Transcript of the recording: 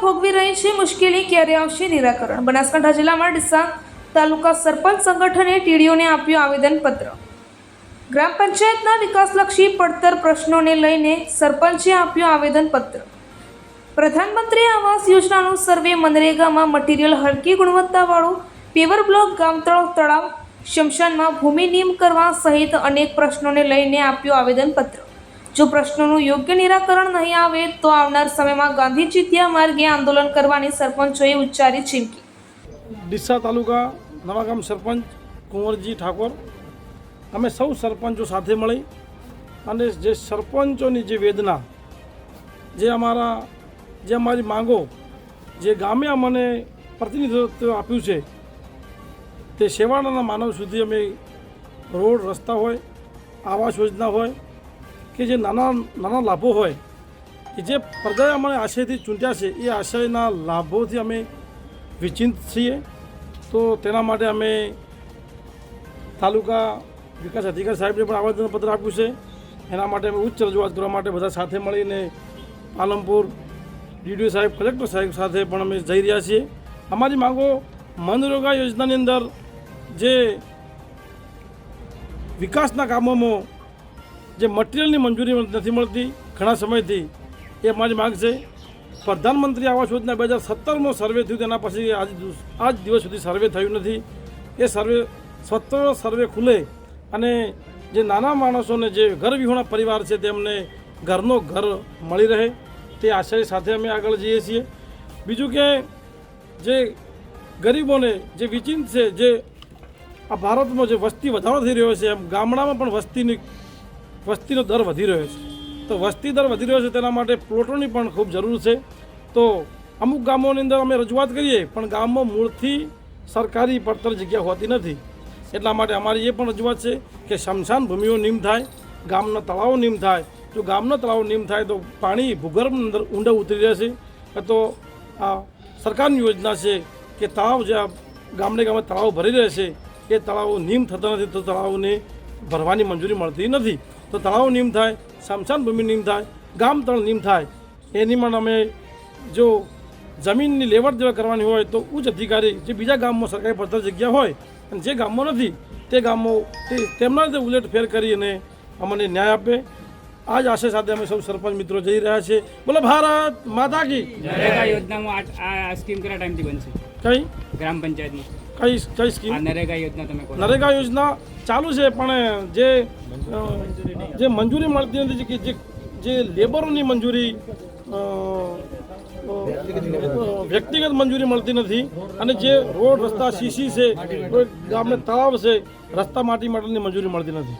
ભોગવી રહી છે મુશ્કેલી, ક્યારે આવશે નિરાકરણ? બનાસકાંઠા જિલ્લામાં ડીસા તાલુકા સરપંચ સંગઠને ટીડીઓને આપ્યું આવેદનપત્ર. ગ્રામ પંચાયતના વિકાસલક્ષી પડતર પ્રશ્નોને લઈને સરપંચે આપ્યું આવેદનપત્ર. પ્રધાનમંત્રી આવાસ યોજનાનું સર્વે મનરેગામાં મટીરિયલ હલકી ગુણવત્તાવાળું, પેવર બ્લોક ગામતળાવ તળાવ શમશાનમાં ભૂમિ નિયમ કરવા સહિત અનેક પ્રશ્નોને લઈને આપ્યું આવેદનપત્ર. જો પ્રશ્નોનું યોગ્ય નિરાકરણ નહીં આવે તો આવનાર સમયમાં ગાંધી ચિત્યા માર્ગે આંદોલન કરવાની સરપંચોએ ઉચ્ચારી ચીમકી. ડીસા તાલુકા નવાગામ સરપંચ કુંવરજી ઠાકોર. અમે સૌ સરપંચો સાથે મળી અને જે સરપંચોની જે વેદના, જે અમારા, જે અમારી માંગો, જે ગામે અમને પ્રતિનિધિત્વ આપ્યું છે, તે સેવાડાના માનવ સુધી અમે રોડ, રસ્તા હોય, આવાસ યોજના હોય કે જે નાના નાના લાભો હોય કે જે પ્રજાએ અમને આશયથી ચૂંટ્યા છે, એ આશયના લાભોથી અમે વિચિંત છીએ. તો તેના માટે અમે તાલુકા વિકાસ અધિકારી સાહેબને પણ આવેદનપત્ર આપ્યું છે. એના માટે અમે ઉચ્ચ રજૂઆત કરવા માટે બધા સાથે મળીને પાલનપુર ડીડીઓ સાહેબ, કલેક્ટર સાહેબ સાથે પણ અમે જઈ રહ્યા છીએ. અમારી માંગો મનરેગા યોજનાની અંદર જે વિકાસના કામોમાં જે મટીરિયલની મંજૂરી નથી મળતી, ઘણા સમયથી એ મારી માંગ છે. પ્રધાનમંત્રી આવાસ યોજના બે હજાર સત્તરનો સર્વે થયું તેના પછી આજ આજ દિવસ સુધી સર્વે થયું નથી. એ સર્વે સત્તર સર્વે ખુલે અને જે નાના માણસોને જે ઘરવિહોણા પરિવાર છે તેમને ઘરનો ઘર મળી રહે, તે આશય સાથે અમે આગળ જઈએ છીએ. બીજું કે જે ગરીબોને જે વિચિંત છે, જે આ ભારતમાં જે વસ્તી વધારો થઈ રહ્યો છે, એમ ગામડામાં પણ વસ્તીની વસ્તીનો દર વધી રહ્યો છે. તો વસ્તી દર વધી રહ્યો છે તેના માટે પ્લોટોની પણ ખૂબ જરૂર છે. તો અમુક ગામોની અંદર અમે રજૂઆત કરીએ, પણ ગામમાં મૂળથી સરકારી પડતર જગ્યા હોતી નથી. એટલા માટે અમારી એ પણ રજૂઆત છે કે શમશાન ભૂમિઓ નીમ થાય, ગામના તળાવો નીમ થાય. જો ગામના તળાવો નીમ થાય તો પાણી ભૂગર્ભ અંદર ઊંડા ઉતરી રહેશે. તો આ સરકારની યોજના છે કે તળાવ જે ગામને ગામે તળાવ ભરી રહેશે, એ તળાવો નીમ થતા નથી તો તળાવને ભરવાની મંજૂરી મળતી નથી. તો તળાવ નીમ થાય સમશાન ભૂમિ નીમ થાય ગામ તળ નીમ થાય. એની પણ અમે જો જમીનની લેવડ દેવડ કરવાની હોય તો ઉચ્ચ અધિકારી જે બીજા ગામમાં સરકારી પડતર જગ્યા હોય અને જે ગામમાં નથી તે ગામો તે તેમના રીતે ઉલેટ ફેર કરી અને અમને ન્યાય આપે. આ જ આશય સાથે અમે સૌ સરપંચ મિત્રો જઈ રહ્યા છીએ. બોલો ભારત માતા કી. યોજનામાં આ સ્કીમ કેટલા ટાઈમથી બનશે? કઈ? ગ્રામ પંચાયતની. કઈ કઈ સ્કીમ? નરેગા યોજના તમે નરેગા યોજના ચાલુ છે પણ જે જે મંજૂરી મળતી નથી કે જે જે લેબરોની મંજૂરી વ્યક્તિગત મંજૂરી મળતી નથી અને જે રોડ રસ્તા સીસી છે ગામને તળાવ છે, રસ્તા માટી માટેની મંજૂરી મળતી નથી.